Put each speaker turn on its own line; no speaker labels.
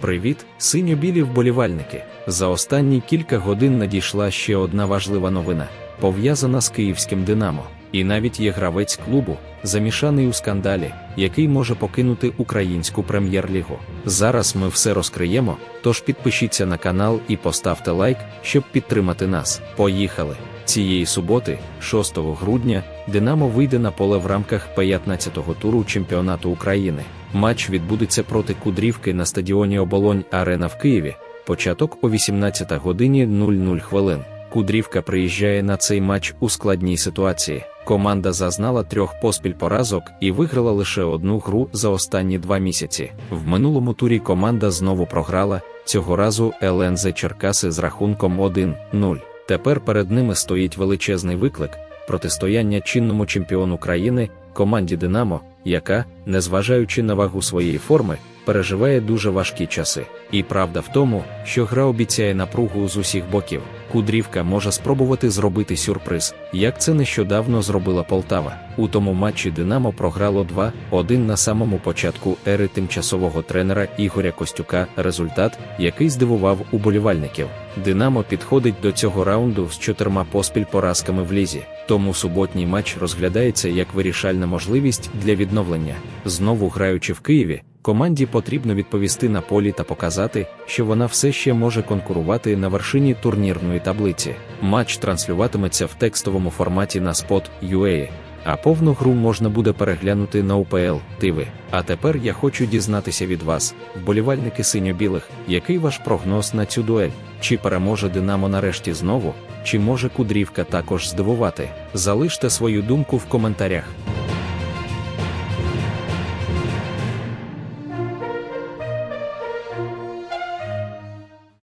Привіт, синьо-білі вболівальники! За останні кілька годин надійшла ще одна важлива новина, пов'язана з київським Динамо. І навіть є гравець клубу, замішаний у скандалі, який може покинути українську прем'єр-лігу. Зараз ми все розкриємо, тож підпишіться на канал і поставте лайк, щоб підтримати нас. Поїхали! Цієї суботи, 6 грудня, Динамо вийде на поле в рамках 15-го туру чемпіонату України. Матч відбудеться проти Кудрівки на стадіоні Оболонь Арена в Києві. Початок о 18 годині 00 хвилин. Кудрівка приїжджає на цей матч у складній ситуації. Команда зазнала трьох поспіль поразок і виграла лише одну гру за останні два місяці. В минулому турі команда знову програла, цього разу ЛНЗ Черкаси з рахунком 1-0. Тепер перед ними стоїть величезний виклик протистояння чинному чемпіону країни, команді Динамо, яка, незважаючи на вагу своєї форми, переживає дуже важкі часи. І правда в тому, що гра обіцяє напругу з усіх боків. Кудрівка може спробувати зробити сюрприз, як це нещодавно зробила Полтава. У тому матчі Динамо програло 2-1 на самому початку ери тимчасового тренера Ігоря Костюка. Результат, який здивував уболівальників. Динамо підходить до цього раунду з чотирма поспіль поразками в лізі. Тому суботній матч розглядається як вирішальна можливість для відновлення. Знову граючи в Києві, команді потрібно відповісти на полі та показати, що вона все ще може конкурувати на вершині турнірної таблиці. Матч транслюватиметься в текстовому форматі на Spot.ua, а повну гру можна буде переглянути на УПЛ ТИВИ. А тепер я хочу дізнатися від вас, вболівальники синьо-білих, який ваш прогноз на цю дуель? Чи переможе Динамо нарешті знову? Чи може Кудрівка також здивувати? Залиште свою думку в коментарях.